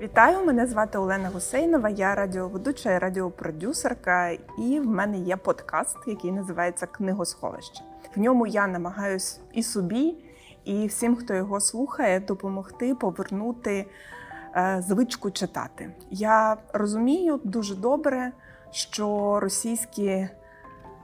Вітаю, мене звати Олена Гусейнова. Я радіоведуча і радіопродюсерка, і в мене є подкаст, який називається Книгосховище. В ньому я намагаюсь і собі, і всім, хто його слухає, допомогти повернути е, звичку читати. Я розумію дуже добре, що російські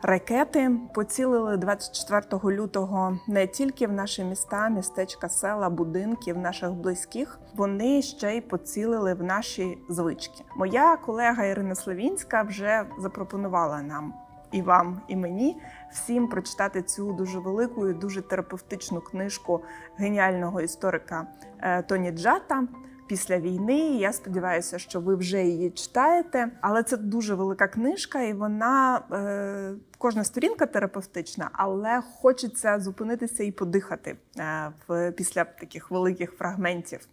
Ракети поцілили 24 лютого не тільки в наші міста, містечка, села, будинки, в наших близьких. Вони ще й поцілили в наші звички. Моя колега Ірина Славінська вже запропонувала нам і вам, і мені всім прочитати цю дуже велику і дуже терапевтичну книжку геніального історика е, Тоні Джата. Після війни я сподіваюся, що ви вже її читаєте, але це дуже велика книжка, і вона е, кожна сторінка терапевтична, але хочеться зупинитися і подихати е, в після таких великих фрагментів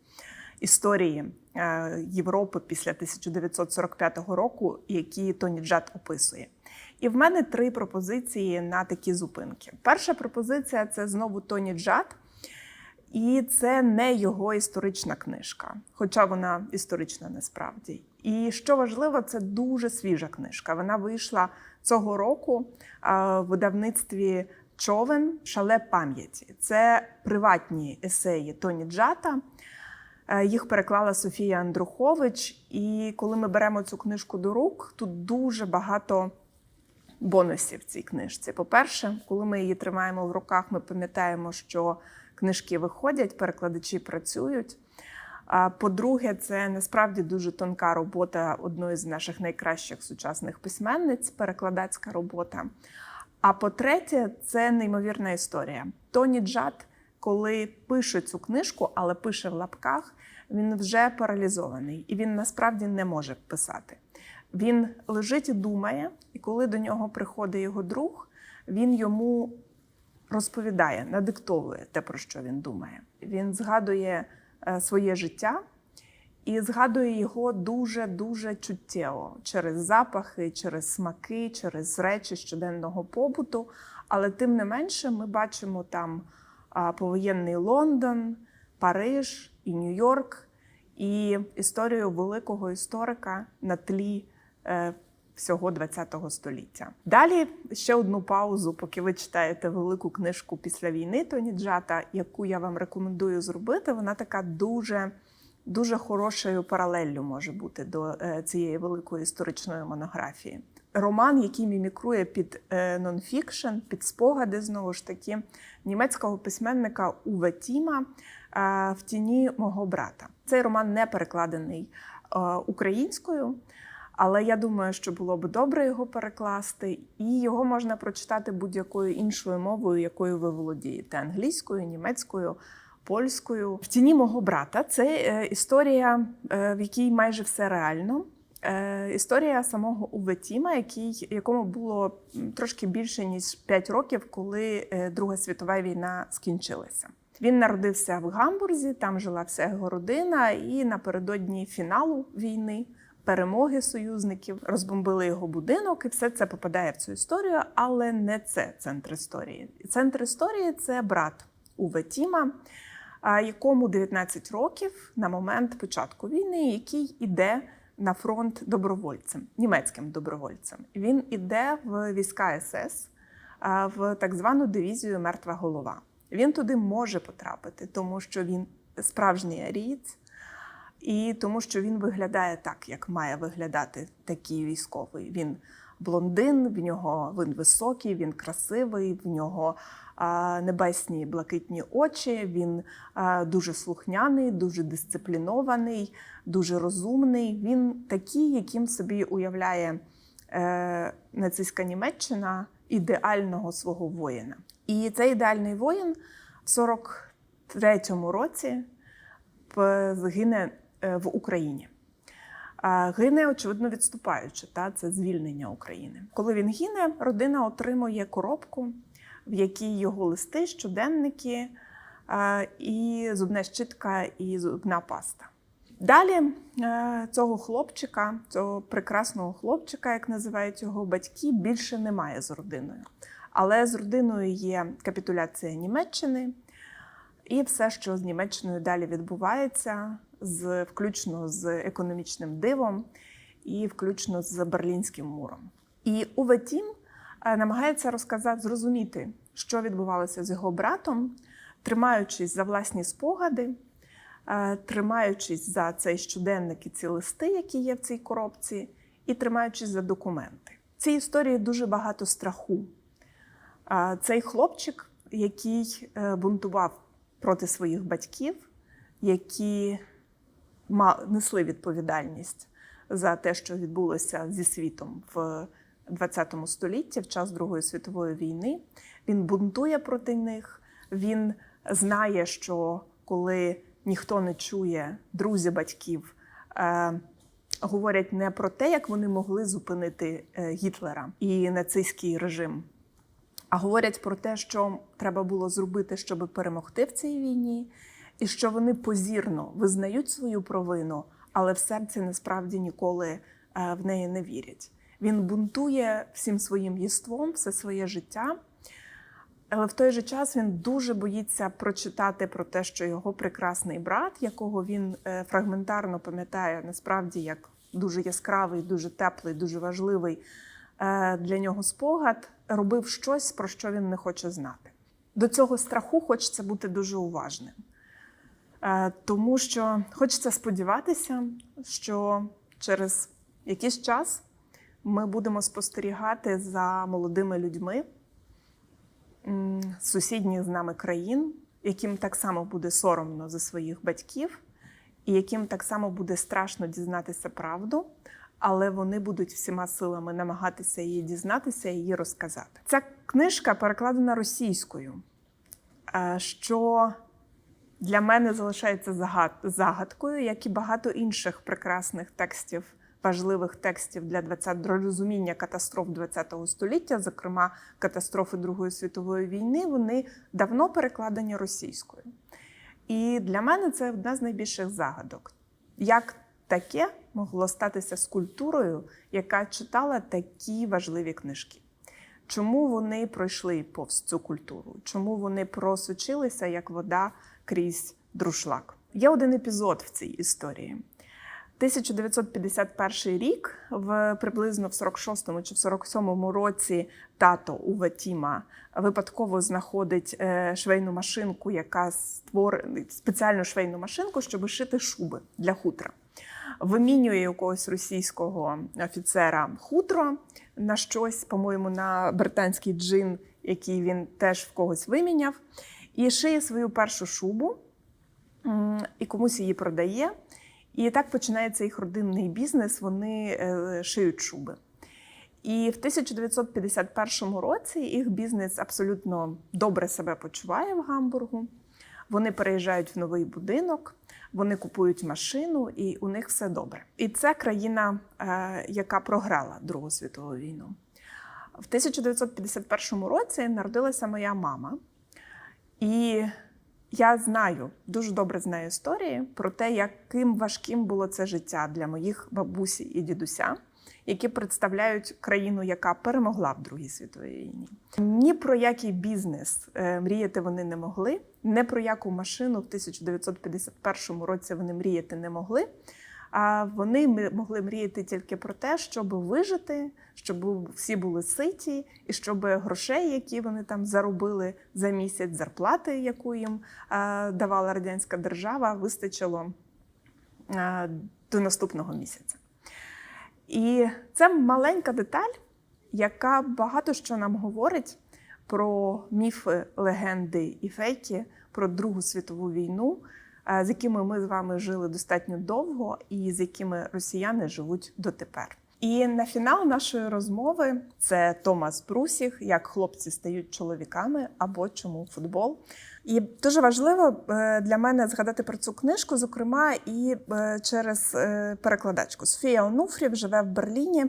історії е, Європи після 1945 року, які Тоні Джад описує. І в мене три пропозиції на такі зупинки. Перша пропозиція це знову Тоні Джад. І це не його історична книжка, хоча вона історична насправді. І що важливо, це дуже свіжа книжка. Вона вийшла цього року в видавництві човен шале пам'яті. Це приватні есеї Тоні Джата. Е, Їх переклала Софія Андрухович. І коли ми беремо цю книжку до рук, тут дуже багато бонусів в цій книжці. По-перше, коли ми її тримаємо в руках, ми пам'ятаємо, що книжки виходять, перекладачі працюють. По-друге, це насправді дуже тонка робота одної з наших найкращих сучасних письменниць, перекладацька робота. А по-третє, це неймовірна історія. Тоні Джад, коли пише цю книжку, але пише в лапках, він вже паралізований і він насправді не може писати. Він лежить і думає, і коли до нього приходить його друг, він йому розповідає, надиктовує те, про що він думає. Він згадує е, своє життя і згадує його дуже-дуже чуттєво через запахи, через смаки, через речі щоденного побуту. Але тим не менше, ми бачимо там повоєнний Лондон, Париж і Нью-Йорк, і історію великого історика на тлі. Всього ХХ століття. Далі ще одну паузу, поки ви читаєте велику книжку після війни Тоні Джата, яку я вам рекомендую зробити. Вона така дуже дуже хорошою паралеллю може бути до е, цієї великої історичної монографії. Роман, який мімікрує під е, нонфікшн, під спогади знову ж таки німецького письменника Уве Тіма е, в тіні мого брата. Цей роман не перекладений українською. Але я думаю, що було б добре його перекласти, і його можна прочитати будь-якою іншою мовою, якою ви володієте англійською, німецькою, польською. В тіні мого брата це е, історія, е, в якій майже все реально. Е, Історія самого Уве Тіма, який, якому було трошки більше ніж 5 років, коли Друга світова війна скінчилася. Він народився в Гамбурзі, там жила вся його родина, і напередодні фіналу війни перемоги союзників, розбомбили його будинок, і все це попадає в цю історію, але не це центр історії. Центр історії це брат Уве Тіма, якому 19 років на момент початку війни, який іде на фронт добровольцем, німецьким добровольцем. Він іде в війська СС в так звану дивізію Мертва голова. Він туди може потрапити, тому що він справжній арієць. І тому, що він виглядає так, як має виглядати такий військовий. Він блондин, в нього він високий, він красивий, в нього а, небесні блакитні очі. Він а, дуже слухняний, дуже дисциплінований, дуже розумний. Він такий, яким собі уявляє е, нацистська Німеччина ідеального свого воїна. І цей ідеальний воїн в 43-му році згине в Україні. Гине, очевидно, відступаючи, та це звільнення України. Коли він гине, родина отримує коробку, в якій його листи, щоденники, і зубна щітка, і зубна паста. Далі е, цього хлопчика, цього прекрасного хлопчика, як називають його батьки, більше немає з родиною. Але з родиною є капітуляція Німеччини. і все, що з Німеччиною далі відбувається, з включно з економічним дивом і включно з Берлінським муром. І Уве Тім е, намагається розказати, зрозуміти, що відбувалося з його братом, тримаючись за власні спогади, е, тримаючись за цей щоденник і ці листи, які є в цій коробці, і тримаючись за документи. В цій історії дуже багато страху. Е, Цей хлопчик, який бунтував проти своїх батьків, які несли відповідальність за те, що відбулося зі світом в ХХ столітті, в час Другої світової війни. Він бунтує проти них. Він знає, що коли ніхто не чує, друзі батьків е, говорять не про те, як вони могли зупинити е, Гітлера і нацистський режим, а говорять про те, що треба було зробити, щоб перемогти в цій війні, і що вони позірно визнають свою провину, але в серці насправді ніколи е, в неї не вірять. Він бунтує всім своїм єством, все своє життя. Але в той же час він дуже боїться прочитати про те, що його прекрасний брат, якого він е, фрагментарно пам'ятає насправді як дуже яскравий, дуже теплий, дуже важливий е, для нього спогад, робив щось, про що він не хоче знати. До цього страху хочеться бути дуже уважним, тому що хочеться сподіватися, що через якийсь час ми будемо спостерігати за молодими людьми сусідніх з нами країн, яким так само буде соромно за своїх батьків, і яким так само буде страшно дізнатися правду, але вони будуть всіма силами намагатися її дізнатися і її розказати. Ця книжка перекладена російською, е, що для мене залишається загад- загадкою, як і багато інших прекрасних текстів, важливих текстів для 20 розуміння катастроф ХХ століття, зокрема катастрофи Другої світової війни, вони давно перекладені російською. І для мене це одна з найбільших загадок. Як таке могло статися з культурою, яка читала такі важливі книжки? Чому вони пройшли повз цю культуру? Чому вони просочилися як вода крізь друшлак? Є один епізод в цій історії. 1951 рік, в приблизно в 46-му чи в 47-му році тато Уве Тіма випадково знаходить е, швейну машинку, яка створена спеціальну швейну машинку, щоб шити шуби для хутра. Вимінює якогось російського офіцера хутро на щось, по-моєму, на британський джин, який він теж в когось виміняв, і шиє свою першу шубу і комусь її продає. І так починається їх родинний бізнес. Вони е, шиють шуби. І в 1951 році їх бізнес абсолютно добре себе почуває в Гамбургу. Вони переїжджають в новий будинок, вони купують машину, і у них все добре. І це країна, е, яка програла Другу світову війну. В 1951 році народилася моя мама, і я знаю, дуже добре знаю історії про те, яким важким було це життя для моїх бабусі і дідуся, які представляють країну, яка перемогла в Другій світовій війні. Ні про який бізнес е, мріяти вони не могли, не про яку машину в 1951 році вони мріяти не могли. А вони могли мріяти тільки про те, щоб вижити, щоб всі були ситі, і щоб грошей, які вони там заробили за місяць, зарплати, яку їм давала радянська держава, вистачило до наступного місяця. І це маленька деталь, яка багато що нам говорить про міфи, легенди і фейки про Другу світову війну, з якими ми з вами жили достатньо довго, і з якими росіяни живуть дотепер. І на фінал нашої розмови це Томас Брусіх, як хлопці стають чоловіками або чому футбол. І дуже важливо е, для мене згадати про цю книжку, зокрема, і е, через е, перекладачку. Софія Онуфрів живе в Берліні.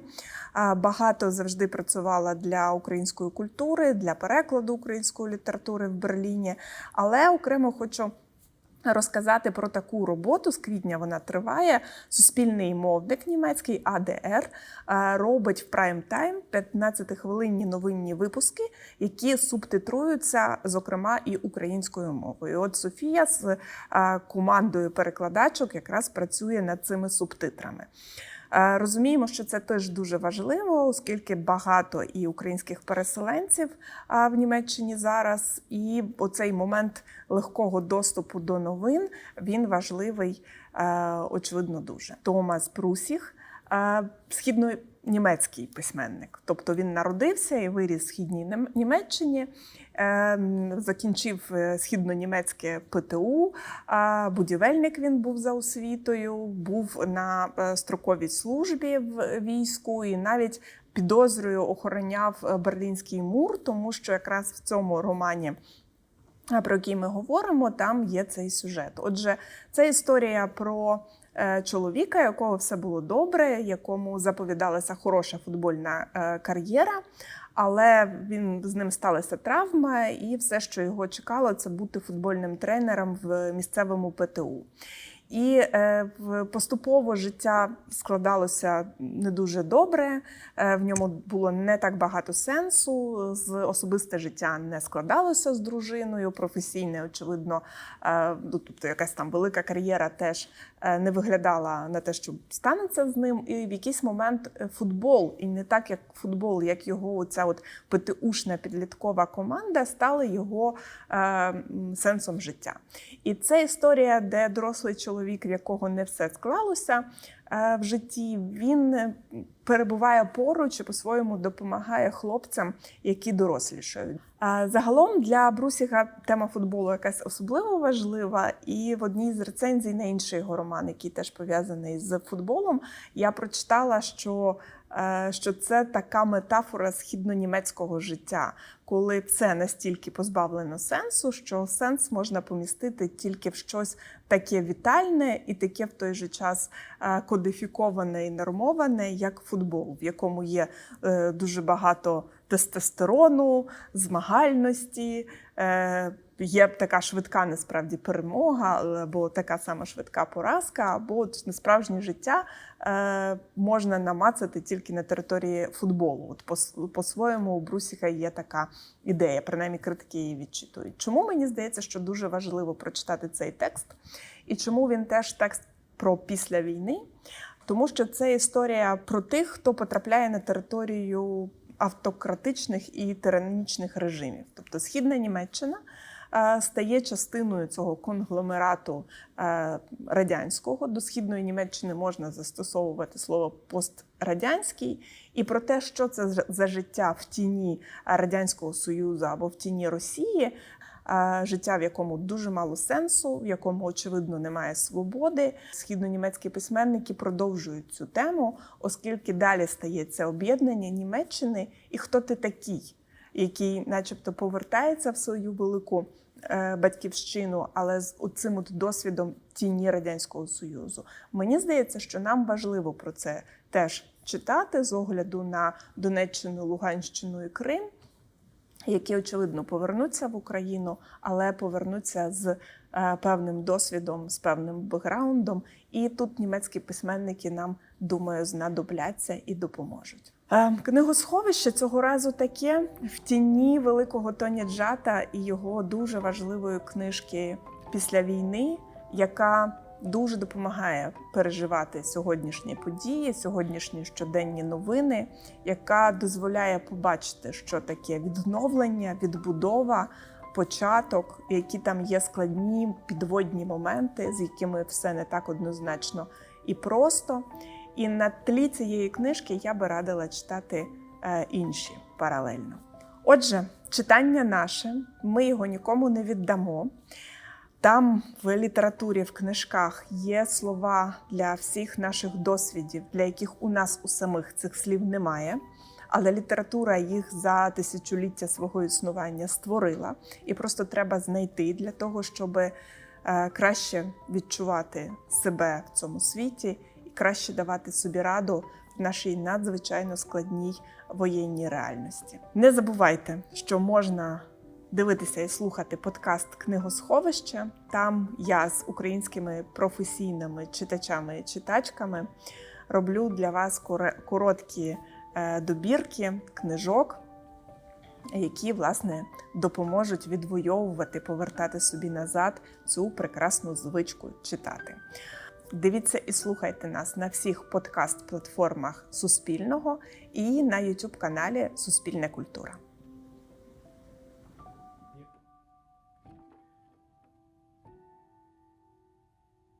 Багато завжди працювала для української культури, для перекладу української літератури в Берліні. Але окремо хочу розказати про таку роботу. З квітня вона триває. Суспільний мовник німецький АДР е, робить в прайм-тайм 15-хвилинні новинні випуски, які субтитруються, зокрема, і українською мовою. От Софія з е, командою перекладачок якраз працює над цими субтитрами. Е, Розуміємо, що це теж дуже важливо, оскільки багато і українських переселенців в Німеччині зараз, і оцей момент легкого доступу до новин він важливий, е, очевидно, дуже. Томас Прусіх, е, східнонімецький письменник, тобто він народився і виріс в східній Німеччині. е, Закінчив е, східнонімецьке ПТУ, будівельник він був за освітою, був на е, строковій службі в війську і навіть підозрюю охороняв е, Берлінський мур, тому що якраз в цьому романі. Про який ми говоримо, там є цей сюжет. Отже, це історія про е, чоловіка, якого все було добре, якому заповідалася хороша футбольна е, кар'єра, але він з ним сталася травма, і все, що його чекало, це бути футбольним тренером в місцевому ПТУ. І е, поступово життя складалося не дуже добре. Е, в ньому було не так багато сенсу. З особисте життя не складалося з дружиною. Професійне, очевидно, е, ну, тобто якась там велика кар'єра теж е, не виглядала на те, що станеться з ним. І в якийсь момент е, футбол, і не так як футбол, як його ця от ПТУшна підліткова команда, стала його е, сенсом життя. І це історія, де дорослий чоловік, в якого не все склалося е, в житті, він е, перебуває поруч і по-своєму допомагає хлопцям, які дорослішають. Загалом для Брусіга тема футболу якась особливо важлива, і в одній з рецензій на інший його роман, який теж пов'язаний з футболом, я прочитала, що, е, що це така метафора східнонімецького життя, коли все настільки позбавлено сенсу, що сенс можна помістити тільки в щось таке вітальне і таке в той же час е, кодифіковане і нормоване, як футбол, в якому є е, дуже багато тестостерону, змагальності. Е, Є така швидка насправді перемога, або така сама швидка поразка, або несправжнє життя е, можна намацати тільки на території футболу. От по- по-своєму у Брусіха є така ідея, принаймні критики її відчитують. Чому мені здається, що дуже важливо прочитати цей текст, і чому він теж текст про після війни? Тому що це історія про тих, хто потрапляє на територію автократичних і тиранічних режимів. Тобто Східна Німеччина е, стає частиною цього конгломерату е, радянського. До східної Німеччини можна застосовувати слово пострадянський. І про те, що це за- за життя в тіні Радянського Союзу або в тіні Росії. Життя, в якому дуже мало сенсу, в якому очевидно немає свободи. Східнонімецькі письменники продовжують цю тему, оскільки далі стається об'єднання Німеччини і хто ти такий, який, начебто, повертається в свою велику е, батьківщину, але з цим от досвідом тіні радянського союзу. Мені здається, що нам важливо про це теж читати з огляду на Донеччину, Луганщину і Крим. Які очевидно повернуться в Україну, але повернуться з е, певним досвідом, з певним бекграундом. І тут німецькі письменники нам, думаю, знадобляться і допоможуть. Е, Книгосховище цього разу таке в тіні великого Тоні Джата і його дуже важливої книжки після війни, яка дуже допомагає переживати сьогоднішні події, сьогоднішні щоденні новини, яка дозволяє побачити, що таке відновлення, відбудова, початок, які там є складні підводні моменти, з якими все не так однозначно і просто. І на тлі цієї книжки я би радила читати е, інші паралельно. Отже, читання наше, ми його нікому не віддамо. Там в літературі, в книжках є слова для всіх наших досвідів, для яких у нас у самих цих слів немає. Але література їх за тисячоліття свого існування створила, і просто треба знайти для того, щоб е, краще відчувати себе в цьому світі і краще давати собі раду в нашій надзвичайно складній воєнній реальності. Не забувайте, що можна дивитися і слухати подкаст Книгосховище. Там я з українськими професійними читачами і читачками роблю для вас короткі е, добірки книжок, які власне допоможуть відвоювати, повертати собі назад цю прекрасну звичку читати. Дивіться і слухайте нас на всіх подкаст-платформах Суспільного і на YouTube каналі Суспільна культура.